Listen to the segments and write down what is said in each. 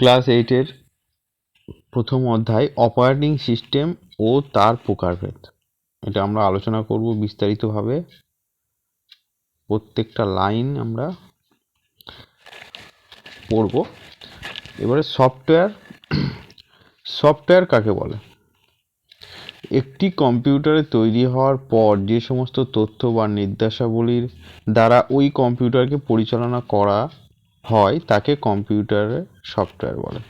Class এইটের প্রথম অধ্যায় অপারেটিং সিস্টেম ও তার প্রকারভেদ। এটা আমরা আলোচনা করব বিস্তারিতভাবে। প্রত্যেকটা লাইন আমরা পড়ব। এবারে সফটওয়্যার সফটওয়্যার কাকে বলে? একটি কম্পিউটারে তৈরি হওয়ার পর যে সমস্ত তথ্য বা নির্দেশাবলীর দ্বারা ওই কম্পিউটারকে পরিচালনা করা হয় তাকে কম্পিউটারের সফটওয়্যার বলে।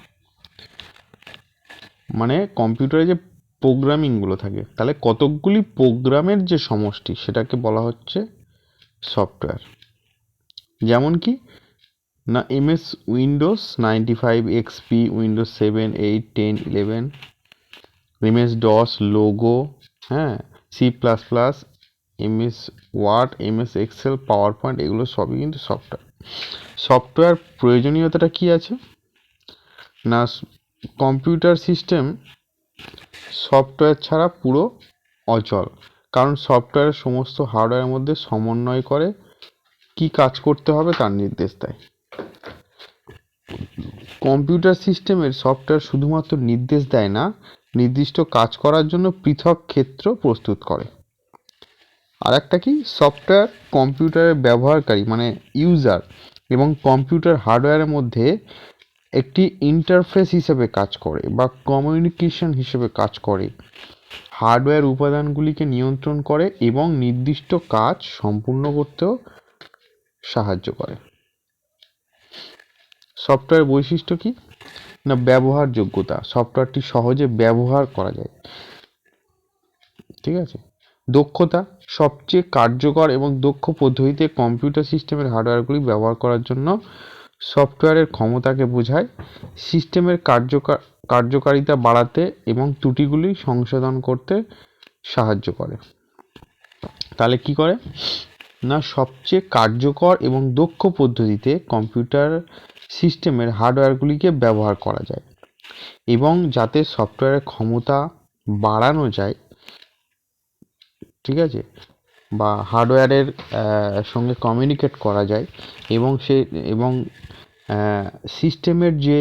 মানে কম্পিউটারে যে প্রোগ্রামিংগুলো থাকে, তাহলে কতকগুলি প্রোগ্রামের যে সমষ্টি সেটাকে বলা হচ্ছে সফটওয়্যার। যেমন কি, না, MS Windows ninety five XP Windows seven, eight, ten, eleven, MS DOS, logo হ্যাঁ C plus plus MS Word, MS Excel PowerPoint এগুলো সবই কিন্তু সফটওয়্যার। সফটওয়্যার প্রয়োজনীয়তাটা কি আছে? না, কম্পিউটার সিস্টেম সফটওয়্যার ছাড়া পুরো অচল। কারণ সফটওয়্যারের সমস্ত হার্ডওয়্যারের মধ্যে সমন্বয় করে কি কাজ করতে হবে তার নির্দেশ দেয়। কম্পিউটার সিস্টেমের সফটওয়্যার শুধুমাত্র নির্দেশ দেয় না, নির্দিষ্ট কাজ করার জন্য পৃথক ক্ষেত্র প্রস্তুত করে। আর একটা কি? সফটওয়্যার কম্পিউটারের ব্যবহারকারী মানে ইউজার এবং কম্পিউটার হার্ডওয়্যারের মধ্যে একটি ইন্টারফেস হিসেবে কাজ করে বা কমিউনিকেশন হিসেবে কাজ করে। হার্ডওয়্যার উপাদানগুলিকে নিয়ন্ত্রণ করে এবং নির্দিষ্ট কাজ সম্পূর্ণ করতেও সাহায্য করে। সফটওয়্যার বৈশিষ্ট্য কি? না, ব্যবহারযোগ্যতা। সফটওয়্যারটি সহজে ব্যবহার করা যায়। ঠিক আছে? দক্ষতা সবচেয়ে কার্যকর এবং দক্ষ পদ্ধতিতে কম্পিউটার সিস্টেমের হার্ডওয়্যারগুলি ব্যবহার করার জন্য সফটওয়্যারের ক্ষমতাকে বোঝায়, সিস্টেমের কার্যকর কার্যকারিতা বাড়াতে এবং ত্রুটিগুলি সংশোধন করতে সাহায্য করে। তাহলে কি করে? না, সবচেয়ে কার্যকর এবং দক্ষ পদ্ধতিতে কম্পিউটার সিস্টেমের হার্ডওয়্যারগুলিকে ব্যবহার করা যায় এবং যাতে সফটওয়্যারের ক্ষমতা বাড়ানো যায় ঠিক আছে? বা হার্ডওয়্যারের সঙ্গে কমিউনিকেট করা যায় এবং সে, এবং সিস্টেমের যে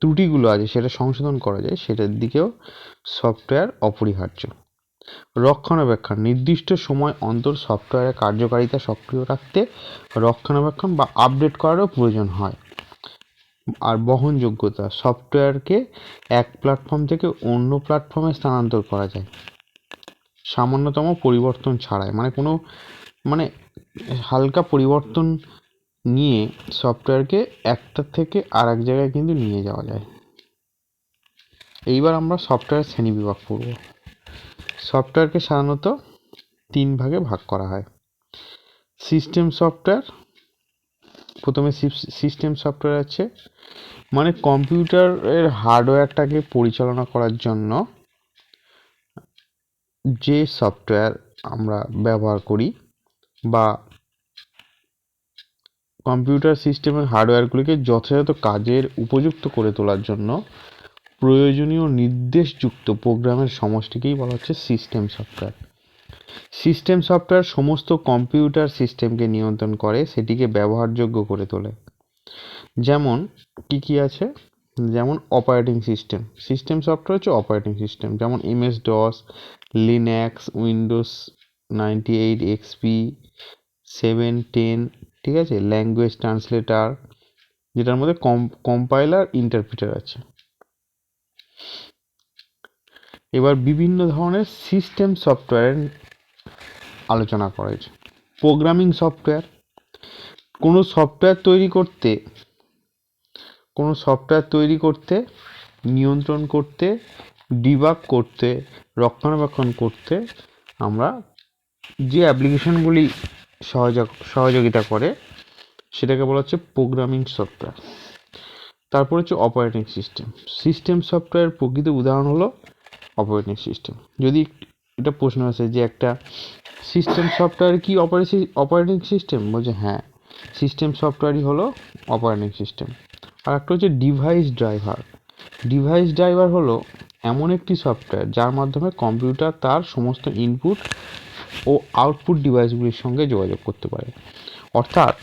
ত্রুটিগুলো আছে সেটা সংশোধন করা যায়, সেটার দিকেও সফটওয়্যার অপরিহার্য। রক্ষণাবেক্ষণ, নির্দিষ্ট সময় অন্তর সফটওয়্যারের কার্যকারিতা সক্রিয় রাখতে রক্ষণাবেক্ষণ বা আপডেট করারও প্রয়োজন হয়। আর বহনযোগ্যতা সফটওয়্যারকে এক প্ল্যাটফর্ম থেকে অন্য প্ল্যাটফর্মে স্থানান্তর করা যায়। সামান্যতম পরিবর্তন ছাড়াই। মানে কোনো মানে হালকা পরিবর্তন নিয়ে সফটওয়্যারকে একটা থেকে আর এক জায়গায় কিন্তু নিয়ে যাওয়া যায়। এইবার আমরা সফটওয়্যার শ্রেণি বিভাগ করব সফটওয়্যারকে সাধারণত তিন ভাগে ভাগ করা হয়। সিস্টেম সফটওয়্যার, প্রথমে সিস্টেম সফটওয়্যার আছে। মানে কম্পিউটারের হার্ডওয়্যারটাকে পরিচালনা করার জন্য যে সফটওয়্যার আমরা ব্যবহার করি বা কম্পিউটার সিস্টেমের হার্ডওয়্যারগুলিকে যথাযথ কাজের উপযুক্ত করে তোলার জন্য প্রয়োজনীয় নির্দেশযুক্ত প্রোগ্রামের সমষ্টিকেই বলা হচ্ছে সিস্টেম সফটওয়্যার সিস্টেম সফটওয়্যার সমস্ত কম্পিউটার সিস্টেমকে নিয়ন্ত্রণ করে, সেটিকে ব্যবহারযোগ্য করে তোলে। যেমন, কি কি আছে? যেমন অপারেটিং সিস্টেম সিস্টেম সফটওয়্যার হচ্ছে অপারেটিং সিস্টেম যেমন MS DOS Linux Windows ninety eight XP seven ten ঠিক আছে? ল্যাঙ্গুয়েজ ট্রান্সলেটার যেটার মধ্যে কম কম্পাইলার ইন্টারপ্রিটার আছে। এবার বিভিন্ন ধরনের সিস্টেম সফটওয়্যারের আলোচনা করা হয়েছে। প্রোগ্রামিং সফটওয়্যার কোনো সফটওয়্যার তৈরি করতে, কোনো সফটওয়্যার তৈরি করতে, নিয়ন্ত্রণ করতে ডিবাগ করতে, রক্ষণাবেক্ষণ করতে আমরা যে অ্যাপ্লিকেশনগুলি সহযোগ সহযোগিতা করে, সেটাকে বলা হচ্ছে প্রোগ্রামিং সফটওয়্যার। তারপর হচ্ছে অপারেটিং সিস্টেম। সিস্টেম সফটওয়্যার প্রকৃত উদাহরণ হলো অপারেটিং সিস্টেম। যদি এটা প্রশ্ন আসে যে একটা সিস্টেম সফটওয়্যার কি অপারেটিং অপারেটিং সিস্টেম? বলছে হ্যাঁ সিস্টেম সফটওয়্যারই হলো অপারেটিং সিস্টেম। আর একটা হচ্ছে ডিভাইস ড্রাইভার। ডিভাইস ড্রাইভার হলো এমন একটি সফটওয়্যার যার মাধ্যমে কম্পিউটার তার সমস্ত ইনপুট ও আউটপুট ডিভাইসগুলির সঙ্গে যোগাযোগ করতে পারে। অর্থাৎ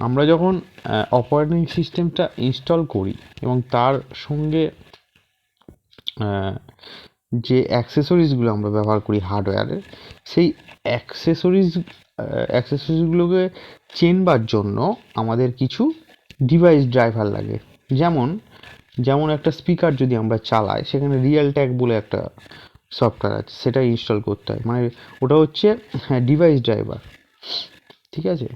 আমরা যখন অপারেটিং সিস্টেমটা ইনস্টল করি এবং তার সঙ্গে যে অ্যাক্সেসরিজগুলো আমরা ব্যবহার করি হার্ডওয়্যারের সেই অ্যাক্সেসরিজ অ্যাক্সেসরিজগুলোকে চেনবার জন্য আমাদের কিছু ডিভাইস ড্রাইভার লাগে। যেমন যেমন একটা স্পিকার যদি আমরা চালাই, সেখানে রিয়েল ট্যাগ বলে একটা সফটওয়্যার আছে সেটা ইনস্টল করতে হয়। মানে ওটা হচ্ছে ডিভাইস ড্রাইভার ঠিক আছে?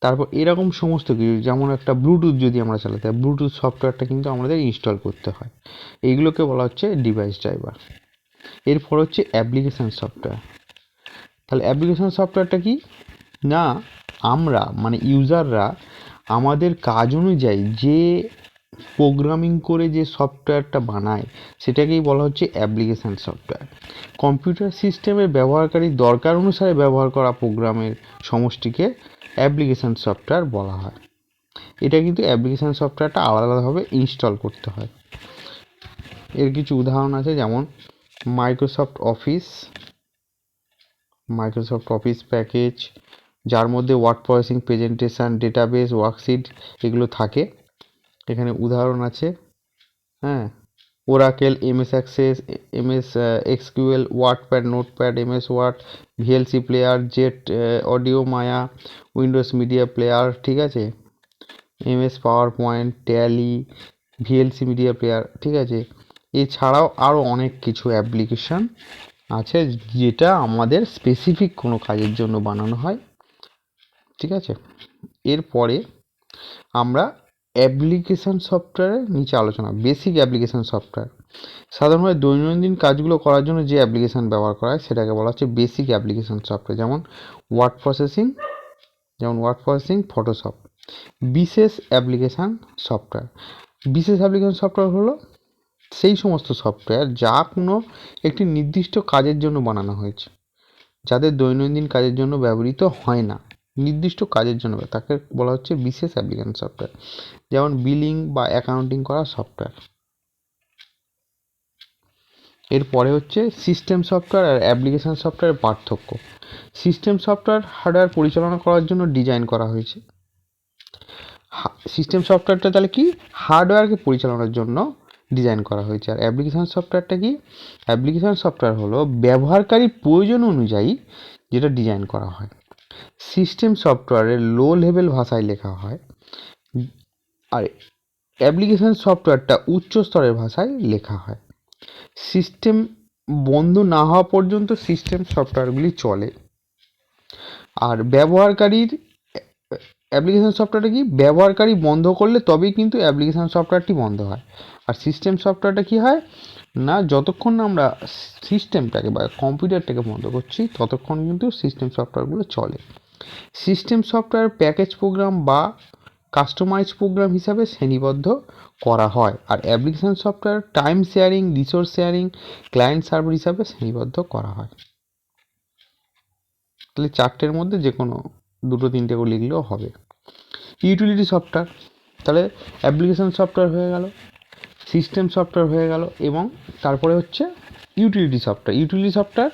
তারপর এরকম সমস্ত কিছু, যেমন একটা ব্লুটুথ যদি আমরা চালাতে হয় ব্লুটুথ সফটওয়্যারটা কিন্তু আমাদের ইনস্টল করতে হয়। এইগুলোকে বলা হচ্ছে ডিভাইস ড্রাইভার এরপর হচ্ছে অ্যাপ্লিকেশান সফটওয়্যার তাহলে অ্যাপ্লিকেশান সফটওয়্যারটা কি? না, আমরা মানে ইউজাররা আমাদের কাজ অনুযায়ী যে প্রোগ্রামিং করে যে সফটওয়্যারটা বানায়, সেটাকেই বলা হচ্ছে অ্যাপ্লিকেশান সফটওয়্যার কম্পিউটার সিস্টেমের ব্যবহারকারীর দরকার অনুসারে ব্যবহার করা প্রোগ্রামের সমষ্টিকে অ্যাপ্লিকেশান সফটওয়্যার বলা হয়। এটা কিন্তু অ্যাপ্লিকেশান সফটওয়্যারটা আলাদা আলাদাভাবে ইনস্টল করতে হয়। এর কিছু উদাহরণ আছে, যেমন Microsoft Office Microsoft Office package যার মধ্যে word processing presentation database worksheet এগুলো থাকে। এখানে উদাহরণ আছে। হ্যাঁ Oracle MS Access MS SQL WordPad Notepad MS Word VLC player jet audio Maya Windows Media Player ঠিক আছে? MS PowerPoint Tally VLC media player ঠিক আছে? এছাড়াও আরও অনেক কিছু অ্যাপ্লিকেশন আছে যেটা আমাদের স্পেসিফিক কোনো কাজের জন্য বানানো হয়। ঠিক আছে? এরপরে আমরা অ্যাপ্লিকেশান সফটওয়্যারের নিচে আলোচনা বেসিক অ্যাপ্লিকেশান সফটওয়্যার সাধারণভাবে দৈনন্দিন কাজগুলো করার জন্য যে অ্যাপ্লিকেশান ব্যবহার করা হয়, সেটাকে বলা হচ্ছে বেসিক অ্যাপ্লিকেশান সফটওয়্যার যেমন ওয়ার্ড প্রসেসিং যেমন ওয়ার্ড প্রসেসিং ফটোশপ বিশেষ অ্যাপ্লিকেশান সফটওয়্যার বিশেষ অ্যাপ্লিকেশান সফটওয়্যার হলো সেই সমস্ত সফটওয়্যার যা কোনো একটি নির্দিষ্ট কাজের জন্য বানানো হয়েছে, যাদের দৈনন্দিন কাজের জন্য ব্যবহৃত হয় না। নির্দিষ্ট কাজের জন্য তাকে বলা হচ্ছে বিশেষ অ্যাপ্লিকেশন সফটওয়্যার যেমন বিলিং বা অ্যাকাউন্টিং করা সফটওয়্যার এরপরে হচ্ছে সিস্টেম সফটওয়্যার আর অ্যাপ্লিকেশন সফটওয়্যারের পার্থক্য। সিস্টেম সফটওয়্যার হার্ডওয়্যার পরিচালনা করার জন্য ডিজাইন করা হয়েছে। সিস্টেম সফটওয়্যারটা তাহলে কি? হার্ডওয়্যারকে পরিচালনার জন্য ডিজাইন করা হয়েছে। আর অ্যাপ্লিকেশান সফটওয়্যারটা কি? অ্যাপ্লিকেশান সফটওয়্যার হলো ব্যবহারকারীর প্রয়োজন অনুযায়ী যেটা ডিজাইন করা হয়। সিস্টেম সফটওয়্যারে লো লেভেল ভাষায় লেখা হয়। আর অ্যাপ্লিকেশান সফটওয়্যারটা উচ্চ স্তরের ভাষায় লেখা হয়। সিস্টেম বন্ধ না হওয়া পর্যন্ত সিস্টেম সফটওয়্যারগুলি চলে। আর ব্যবহারকারীর অ্যাপ্লিকেশান সফটওয়্যারটা কি? ব্যবহারকারী বন্ধ করলে তবেই কিন্তু অ্যাপ্লিকেশান সফটওয়্যারটি বন্ধ হয়। আর সিস্টেম সফটওয়্যারটা কী হয়? না, যতক্ষণ না আমরা সিস্টেমটাকে বা কম্পিউটারটাকে বন্ধ করছি, ততক্ষণ কিন্তু সিস্টেম সফটওয়্যারগুলো চলে। সিস্টেম সফটওয়্যার প্যাকেজ প্রোগ্রাম বা কাস্টমাইজ প্রোগ্রাম হিসাবে শ্রেণীবদ্ধ করা হয়। আর application software time sharing resource sharing client server হিসাবে শ্রেণীবদ্ধ করা হয়। তাহলে চারটের মধ্যে যে কোনো দুটো, তিনটে করে লিখলেও হবে। ইউটিলিটি সফটওয়্যার তাহলে অ্যাপ্লিকেশান সফটওয়্যার হয়ে গেল। সিস্টেম সফটওয়্যার হয়ে গেল এবং তারপরে হচ্ছে utility software. Utility software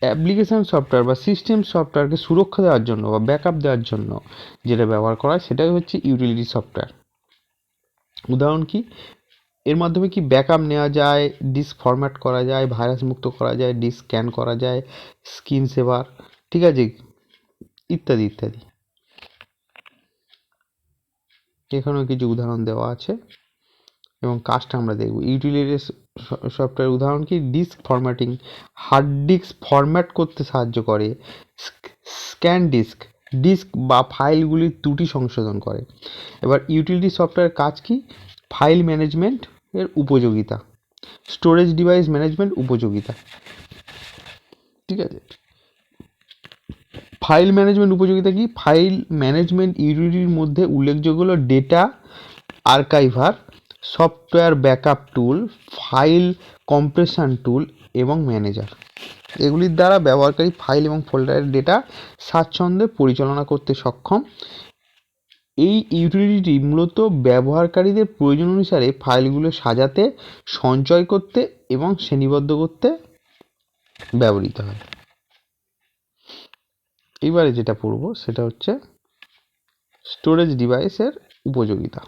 application software বা সিস্টেম সফটওয়্যারকে সুরক্ষা দেওয়ার জন্য বা ব্যাকআপ দেওয়ার জন্য যেটা ব্যবহার করা হয়, সেটাই হচ্ছে ইউটিলিটি সফটওয়্যার। উদাহরণ কি? এর মাধ্যমে কি ব্যাকআপ নেওয়া যায়, ডিস্ক ফরম্যাট করা যায়, ভাইরাস মুক্ত করা যায়, ডিস্ক স্ক্যান করা যায়, স্ক্রিন সেভার, ঠিক আছে? ইত্যাদি ইত্যাদি। এখানেও কিছু উদাহরণ দেওয়া আছে। এবং কাজটা আমরা দেখব। ইউটিলিটি সফটওয়্যার উদাহরণ কি? Disk formatting hard disk format করতে সাহায্য করে। স্ক্যান ডিস্ক ডিস্ক বা ফাইলগুলির ত্রুটি সংশোধন করে। এবার ইউটিলিটি সফটওয়্যার কাজ কি? ফাইল ম্যানেজমেন্ট এর উপযোগিতা। স্টোরেজ ডিভাইস ম্যানেজমেন্ট উপযোগিতা। ঠিক আছে? ফাইল ম্যানেজমেন্ট উপযোগিতা কি? ফাইল ম্যানেজমেন্ট ইউটিলিটির মধ্যে উল্লেখযোগ্য হলো data archiver software backup tool, file compression tool এবং ম্যানেজার। এগুলির দ্বারা ব্যবহারকারী ফাইল এবং ফোল্ডারের ডেটা স্বাচ্ছন্দ্যে পরিচালনা করতে সক্ষম। এই ইউটিলিটি মূলত ব্যবহারকারীদের প্রয়োজন অনুসারে ফাইলগুলো সাজাতে, সঞ্চয় করতে এবং শ্রেণীবদ্ধ করতে ব্যবহৃত হয়। এবারে যেটা পড়ব সেটা হচ্ছে স্টোরেজ ডিভাইসের উপযোগিতা।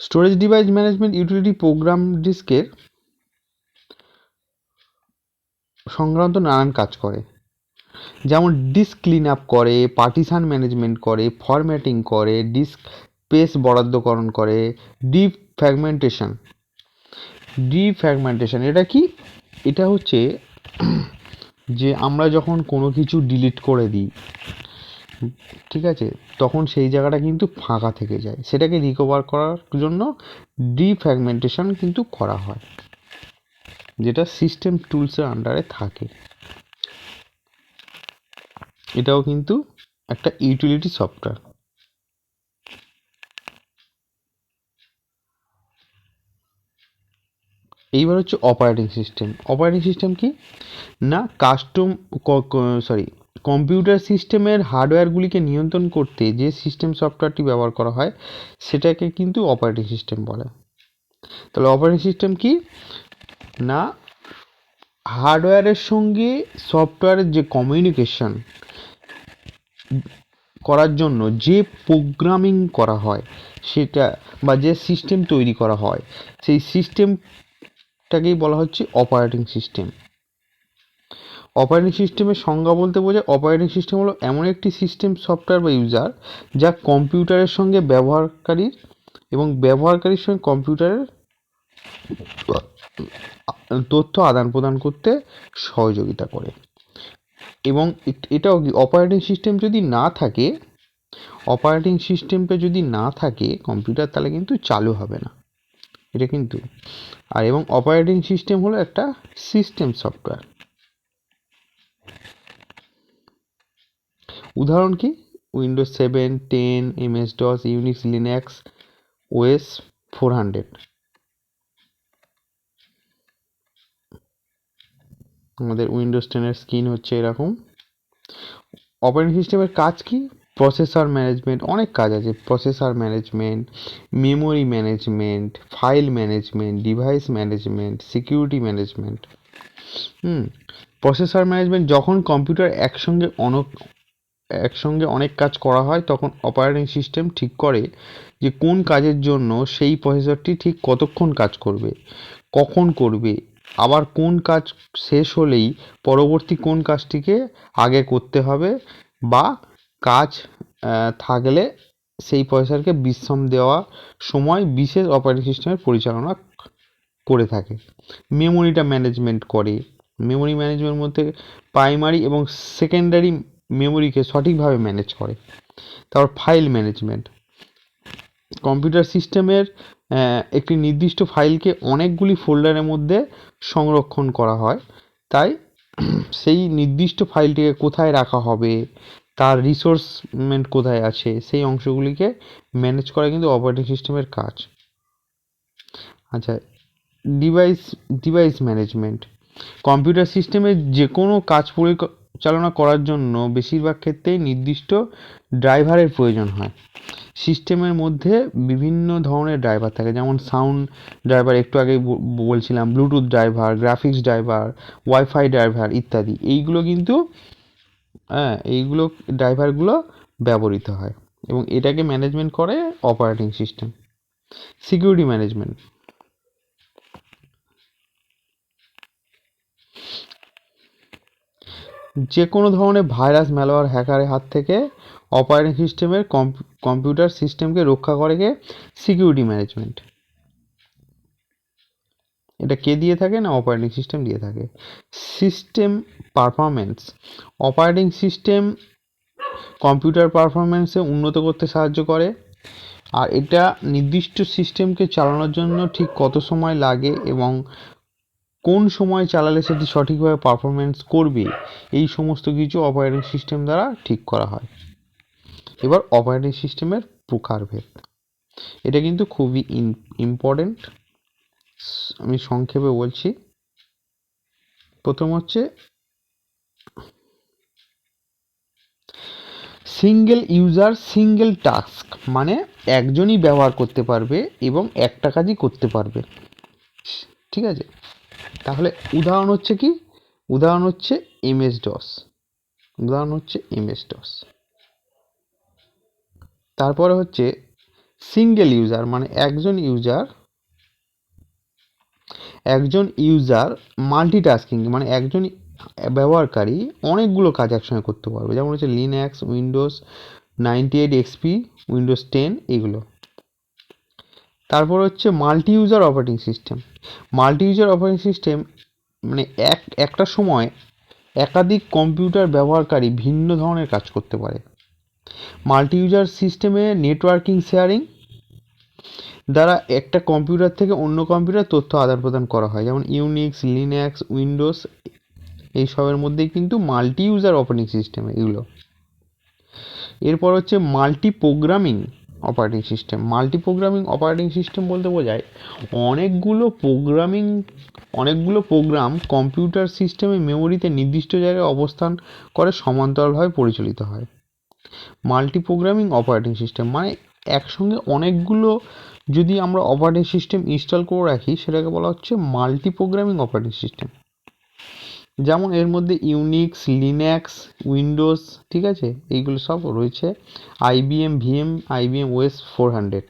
Storage device management utility program ডিস্কের সংক্রান্ত নানান কাজ করে। যেমন ডিস্ক ক্লিন আপ করে পার্টিশান ম্যানেজমেন্ট করে ফরম্যাটিং করে ডিস্ক স্পেস বরাদ্দকরণ করে ডিপ ফ্র্যাগমেন্টেশন ডিপ ফ্র্যাগমেন্টেশন এটা কি? এটা হচ্ছে যে আমরা যখন কোনো কিছু ডিলিট করে দিই ঠিক আছে? তখন সেই জায়গাটা কিন্তু ফাঁকা থেকে যায়। সেটাকে রিকভার করার জন্য ডিফ্র্যাগমেন্টেশন কিন্তু করা হয়, যেটা সিস্টেম টুলসের আন্ডারে থাকে। এটাও কিন্তু একটা ইউটিলিটি সফটওয়্যার এইবার হচ্ছে অপারেটিং সিস্টেম অপারেটিং সিস্টেম কি? না কাস্টম সরি কম্পিউটার সিস্টেমের হার্ডওয়্যারগুলিকে নিয়ন্ত্রণ করতে যে সিস্টেম সফটওয়্যারটি ব্যবহার করা হয়, সেটাকে কিন্তু অপারেটিং সিস্টেম বলে। তাহলে অপারেটিং সিস্টেম কি? না, হার্ডওয়্যারের সঙ্গে সফটওয়্যারের যে কমিউনিকেশন করার জন্য যে প্রোগ্রামিং করা হয়, সেটা বা যে সিস্টেম তৈরি করা হয়, সেই সিস্টেমটাকেই বলা হচ্ছে অপারেটিং সিস্টেম। অপারেটিং সিস্টেমের সংজ্ঞা বলতে বোঝায় অপারেটিং সিস্টেম হলো এমন একটি সিস্টেম সফটওয়্যার বা ইউজার যা কম্পিউটারের সঙ্গে ব্যবহারকারীর এবং ব্যবহারকারীর সঙ্গে কম্পিউটারের তথ্য আদান প্রদান করতে সহযোগিতা করে। এবং এটাও কি অপারেটিং সিস্টেম যদি না থাকে অপারেটিং সিস্টেমটা যদি না থাকে, কম্পিউটার তাহলে কিন্তু চালু হবে না। এটা কিন্তু, আর এবং অপারেটিং সিস্টেম হলো একটা সিস্টেম সফটওয়্যার উদাহরণ কি? Windows seven ten MS DOS Unix Linux OS four hundred আমাদের উইন্ডোজ টেনের স্ক্রিন হচ্ছে এরকম। অপারেটিং সিস্টেমের কাজ কি? প্রসেসর ম্যানেজমেন্ট অনেক কাজ আছে। Processor management memory management file management device management security management hmm processor management যখন কম্পিউটার একসঙ্গে অনেক একসঙ্গে অনেক কাজ করা হয়, তখন অপারেটিং সিস্টেম ঠিক করে যে কোন কাজের জন্য সেই প্রসেসরটি ঠিক কতক্ষণ কাজ করবে, কখন করবে, আবার কোন কাজ শেষ হলেই পরবর্তী কোন কাজটিকে আগে করতে হবে বা কাজ থাকলে সেই প্রসেসরকে বিশ্রাম দেওয়া সময় বিশেষ অপারেটিং সিস্টেমের পরিচালনা করে থাকে। মেমোরিটা ম্যানেজমেন্ট করে। মেমোরি ম্যানেজমেন্ট মধ্যে প্রাইমারি এবং সেকেন্ডারি মেমোরিকে সঠিকভাবে ম্যানেজ করে। তারপর ফাইল ম্যানেজমেন্ট কম্পিউটার সিস্টেমের একটি নির্দিষ্ট ফাইলকে অনেকগুলি ফোল্ডারের মধ্যে সংরক্ষণ করা হয়। তাই সেই নির্দিষ্ট ফাইলটিকে কোথায় রাখা হবে, তার রিসোর্সমেন্ট কোথায় আছে, সেই অংশগুলিকে ম্যানেজ করা কিন্তু অপারেটিং সিস্টেমের কাজ। আচ্ছা ডিভাইস ডিভাইস ম্যানেজমেন্ট কম্পিউটার সিস্টেমের যে কোনো কাজ পরিচালনা করার জন্য বেশিরভাগ ক্ষেত্রেই নির্দিষ্ট ড্রাইভারের প্রয়োজন হয়। সিস্টেমের মধ্যে বিভিন্ন ধরনের ড্রাইভার থাকে, যেমন সাউন্ড ড্রাইভার, একটু আগে বলছিলাম, Bluetooth driver, graphics driver, WiFi driver ইত্যাদি। এইগুলো কিন্তু হ্যাঁ এইগুলো ড্রাইভারগুলো ব্যবহৃত হয় এবং এটাকে ম্যানেজমেন্ট করে অপারেটিং সিস্টেম। Security management. যে কোনো ধরনের ভাইরাস ম্যালওয়্যার হ্যাকারের হাত থেকে অপারেটিং সিস্টেমের কম্পিউটার সিস্টেমকে রক্ষা করে কে? সিকিউরিটি ম্যানেজমেন্ট এটা কে দিয়ে থাকে না অপারেটিং সিস্টেম দিয়ে থাকে? System performance operating system computer পারফরমেন্সে উন্নত করতে সাহায্য করে। আর এটা নির্দিষ্ট সিস্টেমকে চালানোর জন্য ঠিক কত সময় লাগে এবং কোন সময় চালালে সেটি সঠিকভাবে পারফরমেন্স করবে, এই সমস্ত কিছু অপারেটিং সিস্টেম দ্বারা ঠিক করা হয়। এবার অপারেটিং সিস্টেমের প্রকারভেদ। এটা কিন্তু খুবই ইম্পর্টেন্ট আমি সংক্ষেপে বলছি। প্রথম হচ্ছে সিঙ্গেল ইউজার সিঙ্গেল টাস্ক মানে একজনই ব্যবহার করতে পারবে এবং একটা কাজই করতে পারবে। ঠিক আছে? তাহলে উদাহরণ হচ্ছে কি? উদাহরণ হচ্ছে এমএস ডস উদাহরণ হচ্ছে এমএস ডস তারপরে হচ্ছে সিঙ্গেল ইউজার মানে একজন ইউজার একজন ইউজার মাল্টিটাস্কিং মানে একজন ব্যবহারকারী অনেকগুলো কাজ একসঙ্গে করতে পারবে। যেমন হচ্ছে Linux Windows ninety eight XP Windows ten এগুলো তারপর হচ্ছে multi user operating system multi user operating system মানে এক, একটা সময় একাধিক কম্পিউটার ব্যবহারকারী ভিন্ন ধরনের কাজ করতে পারে। মাল্টি ইউজার সিস্টেমে নেটওয়ার্কিং শেয়ারিং দ্বারা একটা কম্পিউটার থেকে অন্য কম্পিউটার তথ্য আদান প্রদান করা হয়। যেমন ইউনিক্স লিনাক্স উইন্ডোজ এইসবের মধ্যেই কিন্তু মাল্টি ইউজার অপারেটিং সিস্টেম এগুলো। এরপর হচ্ছে multi programming operating system multi programming operating system বলতে বোঝায় অনেকগুলো প্রোগ্রামিং অনেকগুলো প্রোগ্রাম কম্পিউটার সিস্টেমে মেমোরিতে নির্দিষ্ট জায়গায় অবস্থান করে, সমান্তরালভাবে পরিচালিত হয়। মাল্টি প্রোগ্রামিং অপারেটিং সিস্টেম মানে একসঙ্গে অনেকগুলো যদি আমরা অপারেটিং সিস্টেম ইনস্টল করে রাখি, সেটাকে বলা হচ্ছে মাল্টি প্রোগ্রামিং অপারেটিং সিস্টেম যেমন এর মধ্যে ইউনিক্স লিনাক্স উইন্ডোজ ঠিক আছে? এইগুলো সব রয়েছে। IBM VM IBM OS four hundred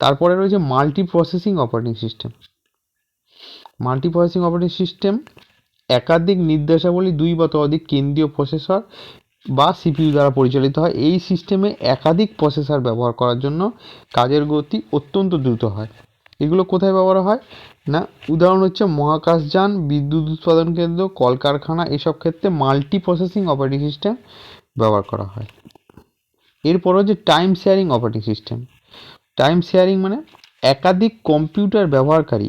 তারপরে রয়েছে multi processing operating system multi processing operating system একাধিক নির্দেশাবলী দুই বা ততোধিক কেন্দ্রীয় প্রসেসর বা সিপিইউ দ্বারা পরিচালিত হয়। এই সিস্টেমে একাধিক প্রসেসর ব্যবহার করার জন্য কাজের গতি অত্যন্ত দ্রুত হয়। এগুলো কোথায় ব্যবহার হয়? না, উদাহরণ হচ্ছে মহাকাশযান, বিদ্যুৎ উৎপাদন কেন্দ্র, কলকারখানা, এসব ক্ষেত্রে মাল্টি প্রসেসিং অপারেটিং সিস্টেম ব্যবহার করা হয়। এরপর হচ্ছে time sharing operating system time sharing মানে একাধিক কম্পিউটার ব্যবহারকারী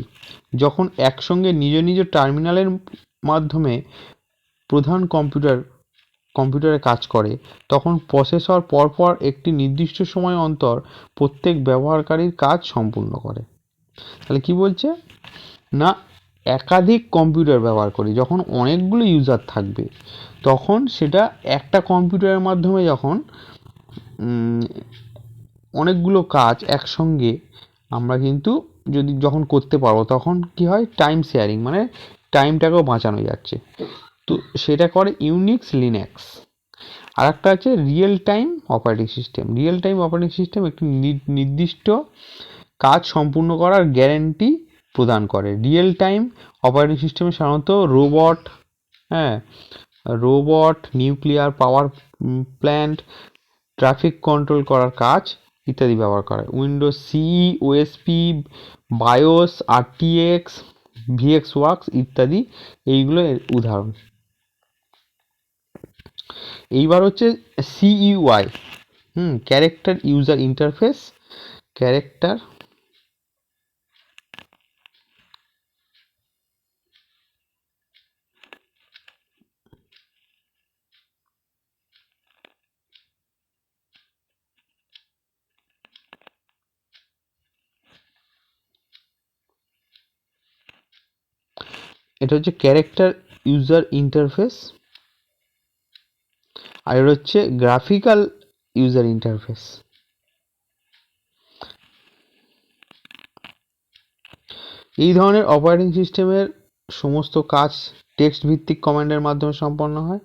যখন একসঙ্গে নিজ নিজ টার্মিনালের মাধ্যমে প্রধান কম্পিউটার কম্পিউটারে কাজ করে, তখন প্রসেসর পরপর একটি নির্দিষ্ট সময় অন্তর প্রত্যেক ব্যবহারকারীর কাজ সম্পূর্ণ করে। তাহলে কি বলছে? না, একাধিক কম্পিউটার ব্যবহার করি। যখন অনেকগুলো ইউজার থাকবে, তখন সেটা একটা কম্পিউটারের মাধ্যমে যখন অনেকগুলো কাজ একসঙ্গে আমরা কিন্তু যদি যখন করতে পারব, তখন কি হয়? টাইম শেয়ারিং মানে টাইমটাকেও বাঁচানো যাচ্ছে। তো সেটা করে ইউনিক্স লিনাক্স আর একটা আছে real time operating system real time operating system একটি নির্দিষ্ট কাজ সম্পূর্ণ করার গ্যারেন্টি প্রদান করে। রিয়েল টাইম অপারেটিং সিস্টেমে সাধারণত রোবট হ্যাঁ robot nuclear power plant traffic control করার কাজ ইত্যাদি ব্যবহার করে। Windows C OSP BIOS RTX VxWorks ইত্যাদি এইগুলো উদাহরণ। এইবার হচ্ছে CUI hmm character user interface character এটা হচ্ছে ক্যারেক্টার ইউজার ইন্টারফেস আর এটা হচ্ছে গ্রাফিক্যাল ইউজার ইন্টারফেস এই ধরনের অপারেটিং সিস্টেমের সমস্ত কাজ টেক্সট ভিত্তিক কমান্ডের মাধ্যমে সম্পন্ন হয়।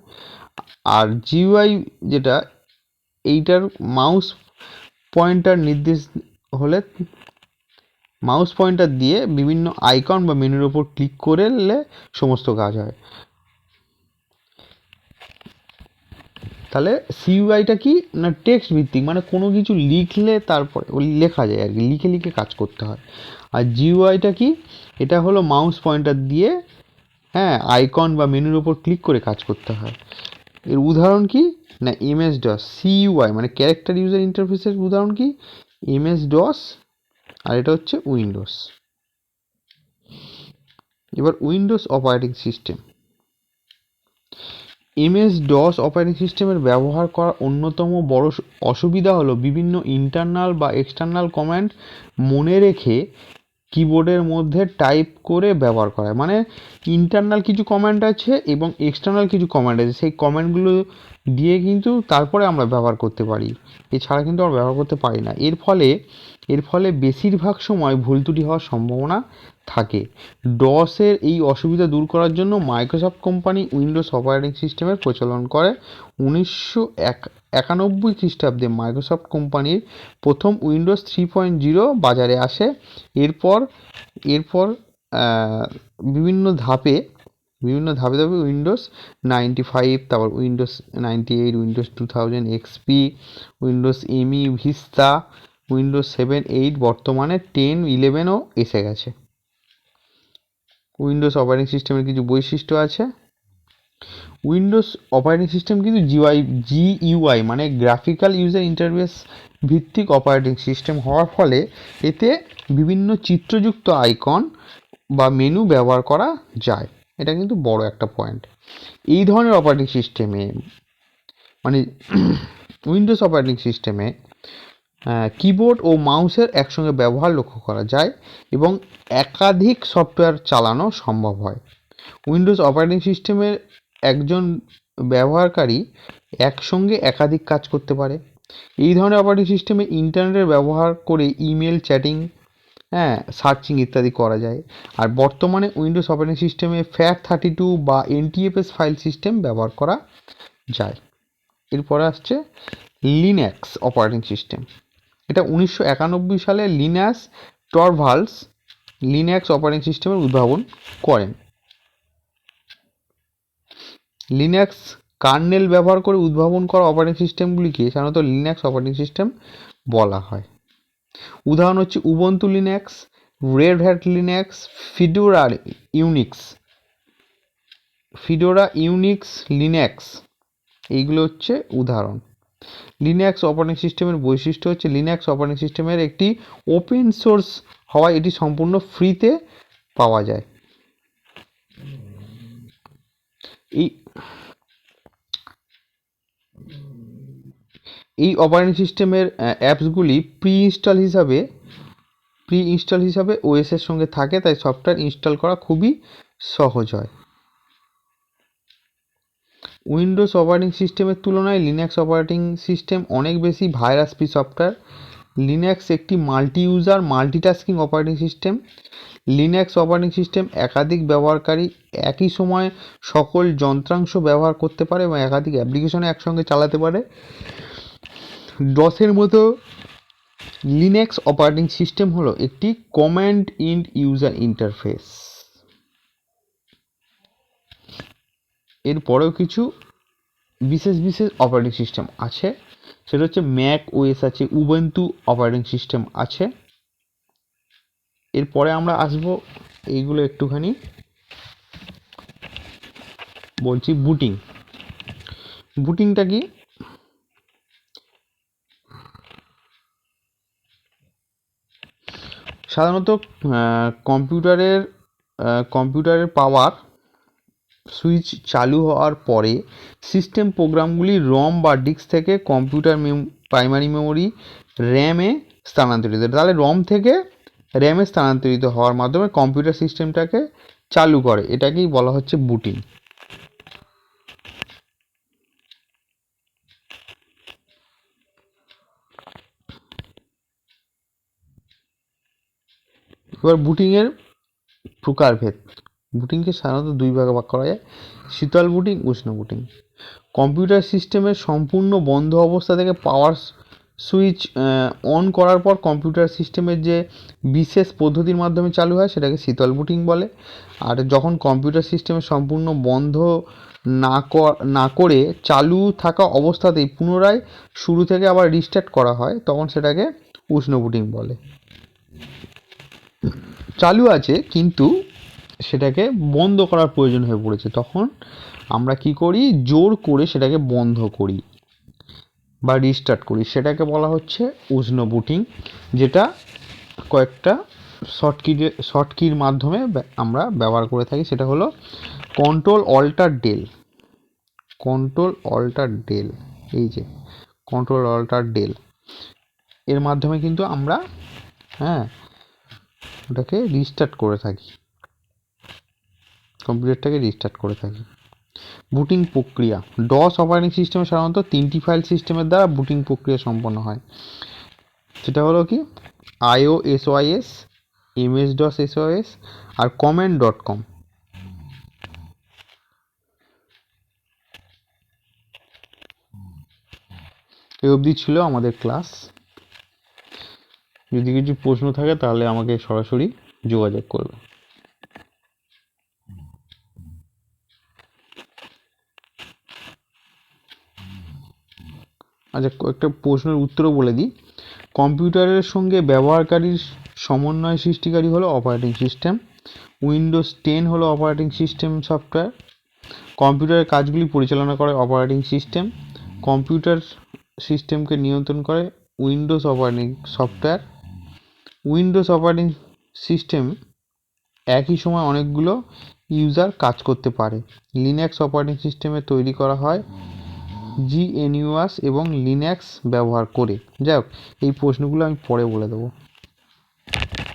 আর জিউআই যেটা, এইটার মাউস পয়েন্টার নির্দেশ হলে মাউস পয়েন্টার দিয়ে বিভিন্ন আইকন বা মেনুর ওপর ক্লিক করলে সমস্ত কাজ হয়। তাহলে সিইউআইটা কি? না টেক্সট ভিত্তিক মানে কোনো কিছু লিখলে তারপরে, ওই লেখা যায় আর কি, লিখে লিখে কাজ করতে হয়। আর জিইউআইটা কি? এটা হলো মাউস পয়েন্টার দিয়ে হ্যাঁ আইকন বা মেনুর ওপর ক্লিক করে কাজ করতে হয়। এর উদাহরণ কি? না এমএস ডস সিইউআই মানে ক্যারেক্টার ইউজার ইন্টারফেসের উদাহরণ কি? এমএস ডস আর এটা হচ্ছে উইন্ডোজ। এবার Windows operating system. MS DOS operating সিস্টেমের ব্যবহার করার অন্যতম বড় অসুবিধা হলো বিভিন্ন ইন্টারনাল বা এক্সটার্নাল কমান্ড মনে রেখে কিবোর্ডের মধ্যে টাইপ করে ব্যবহার করা মানে ইন্টারনাল কিছু কমান্ড আছে এবং এক্সটার্নাল কিছু কমান্ড আছে। সেই কমান্ডগুলো দিয়ে কিন্তু তারপরে আমরা ব্যবহার করতে পারি। এছাড়া কিন্তু আমরা ব্যবহার করতে পারি না। এর ফলে এর ফলে বেশিরভাগ সময় ভুল ত্রুটি হওয়ার সম্ভাবনা থাকে। ডসের এই অসুবিধা দূর করার জন্য মাইক্রোসফট কোম্পানি উইন্ডোজ অপারেটিং সিস্টেমের প্রচলন করে। উনিশশো এক, একানব্বই খ্রিস্টাব্দে মাইক্রোসফট কোম্পানির প্রথম উইন্ডোজ থ্রি পয়েন্ট জিরো বাজারে আসে। এরপর এরপর বিভিন্ন ধাপে বিভিন্ন ধাপে ধাপে উইন্ডোজ নাইনটি ফাইভ, তারপর Windows ninety eight, Windows two thousand XP Windows ME Vista Windows seven eight বর্তমানে টেন ইলেভেনও এসে গেছে। উইন্ডোজ অপারেটিং সিস্টেমের কিছু বৈশিষ্ট্য আছে। উইন্ডোজ অপারেটিং সিস্টেম কিন্তু জিওআই, জিইউআই মানে গ্রাফিক্যাল ইউজার ইন্টারফেস ভিত্তিক অপারেটিং সিস্টেম হওয়ার ফলে এতে বিভিন্ন চিত্রযুক্ত আইকন বা মেনু ব্যবহার করা যায়। এটা কিন্তু বড় একটা পয়েন্ট। এই ধরনের অপারেটিং সিস্টেমে মানে উইন্ডোজ অপারেটিং সিস্টেমে কিবোর্ড ও মাউসের একসঙ্গে ব্যবহার লক্ষ্য করা যায় এবং একাধিক সফটওয়্যার চালানো সম্ভব হয়। উইন্ডোজ অপারেটিং সিস্টেমের একজন ব্যবহারকারী একসঙ্গে একাধিক কাজ করতে পারে। এই ধরনের অপারেটিং সিস্টেমে ইন্টারনেটের ব্যবহার করে ইমেল চ্যাটিং হ্যাঁ সার্চিং ইত্যাদি করা যায়। আর বর্তমানে উইন্ডোজ অপারেটিং সিস্টেমে ফ্যাট থার্টি টু বা এনটিএফএস ফাইল সিস্টেম ব্যবহার করা যায়। এরপরে আসছে লিনাক্স অপারেটিং সিস্টেম এটা উনিশশো একানব্বই সালে লিনাস টরভালস লিনাক্স অপারেটিং সিস্টেমের উদ্ভাবন করেন। লিনাক্স কার্নেল ব্যবহার করে উদ্ভাবন করা অপারেটিং সিস্টেমগুলিকে সাধারণত লিনাক্স অপারেটিং সিস্টেম বলা হয়। উদাহরণ হচ্ছে Ubuntu Linux, Red Hat Linux, Fedora Unix. Fedora Unix Linux, এইগুলো হচ্ছে উদাহরণ। লিনাক্স অপারেটিং সিস্টেমের বৈশিষ্ট্য হচ্ছে লিনাক্স অপারেটিং সিস্টেমের একটি ওপেন সোর্স হওয়ায় এটি সম্পূর্ণ ফ্রিতে পাওয়া যায়। এই এই অপারেটিং সিস্টেমের অ্যাপসগুলি প্রি ইনস্টল হিসাবে প্রি ইনস্টল হিসাবে ওএসের সঙ্গে থাকে, তাই সফটওয়্যার ইনস্টল করা খুবই সহজ হয়। উইন্ডোজ অপারেটিং সিস্টেমের তুলনায় লিনাক্স অপারেটিং সিস্টেম অনেক বেশি ভাইরাস ফ্রি সফটওয়্যার। লিনাক্স একটি multi user multitasking operating system. Linux operating system একাধিক ব্যবহারকারী একই সময় সকল যন্ত্রাংশ ব্যবহার করতে পারে এবং একাধিক অ্যাপ্লিকেশনে একসঙ্গে চালাতে পারে। ডসের মতো লিনাক্স অপারেটিং সিস্টেম হলো একটি কমান্ড ইন্ড ইউজার ইন্টারফেস এরপরেও কিছু বিশেষ বিশেষ অপারেটিং সিস্টেম আছে। সেটা হচ্ছে ম্যাক ওএস আছে উবেন্টু অপারেটিং সিস্টেম আছে। এরপরে আমরা আসব এইগুলো একটুখানি। বলছি বুটিং বুটিংটা কি? সাধারণত কম্পিউটারের কম্পিউটারের পাওয়ার সুইচ চালু হওয়ার পরে সিস্টেম প্রোগ্রামগুলি রম বা ডিস্ক থেকে কম্পিউটার মেম, প্রাইমারি মেমোরি র্যামে স্থানান্তরিত। তাহলে রম থেকে র্যামে স্থানান্তরিত হওয়ার মাধ্যমে কম্পিউটার সিস্টেমটাকে চালু করে। এটাকেই বলা হচ্ছে বুটিং। এবার বুটিংয়ের প্রকারভেদ। বুটিংকে সাধারণত দুই ভাগে ভাগ করা যায়, শীতল বুটিং, উষ্ণ বুটিং। কম্পিউটার সিস্টেমের সম্পূর্ণ বন্ধ অবস্থা থেকে পাওয়ার সুইচ অন করার পর কম্পিউটার সিস্টেমের যে বিশেষ পদ্ধতির মাধ্যমে চালু হয় সেটাকে শীতল বুটিং বলে। আর যখন কম্পিউটার সিস্টেমের সম্পূর্ণ বন্ধ না না করে চালু থাকা অবস্থাতেই পুনরায় শুরু থেকে আবার রিস্টার্ট করা হয়, তখন সেটাকে উষ্ণ বুটিং বলে। চালু আছে, কিন্তু সেটাকে বন্ধ করার প্রয়োজন হয়ে পড়েছে। তখন আমরা কি করি? জোর করে সেটাকে বন্ধ করি বা রিস্টার্ট করি। সেটাকে বলা হচ্ছে উষ্ণ বুটিং যেটা কয়েকটা শর্ট কি শর্ট কির মাধ্যমে আমরা ব্যবহার করে থাকি। সেটা হলো control alter del control alter del এই যে কন্ট্রোল অল্টার ডেল এর মাধ্যমে কিন্তু আমরা হ্যাঁ ওটাকে রিস্টার্ট করে থাকি। কম্পিউটারটাকে রিস্টার্ট করে থাকি। বুটিং প্রক্রিয়া ডস অপারেটিং সিস্টেমে সাধারণত তিনটি ফাইল সিস্টেমের দ্বারা বুটিং প্রক্রিয়া সম্পন্ন হয়। সেটা হলো কি? IO SOIS MS DOS SOS আর কমেন্ট ডট কম এই অবধি ছিল আমাদের ক্লাস যদি কিছু প্রশ্ন থাকে তাহলে আমাকে সরাসরি যোগাযোগ করবে। আচ্ছা কয়েকটা প্রশ্নের উত্তরও বলে দিই। কম্পিউটারের সঙ্গে ব্যবহারকারীর সমন্বয় সৃষ্টিকারী হলো অপারেটিং সিস্টেম উইন্ডোজ টেন হলো অপারেটিং সিস্টেম সফটওয়্যার কম্পিউটারের কাজগুলি পরিচালনা করে অপারেটিং সিস্টেম কম্পিউটার সিস্টেমকে নিয়ন্ত্রণ করে Windows operating software Windows operating system একই সময় অনেকগুলো ইউজার কাজ করতে পারে। লিনাক্স অপারেটিং সিস্টেমে তৈরি করা হয়। জিএনইউএস এবং লিনাক্স ব্যবহার করে। যাই হোক এই প্রশ্নগুলো আমি পরে বলে দেবো।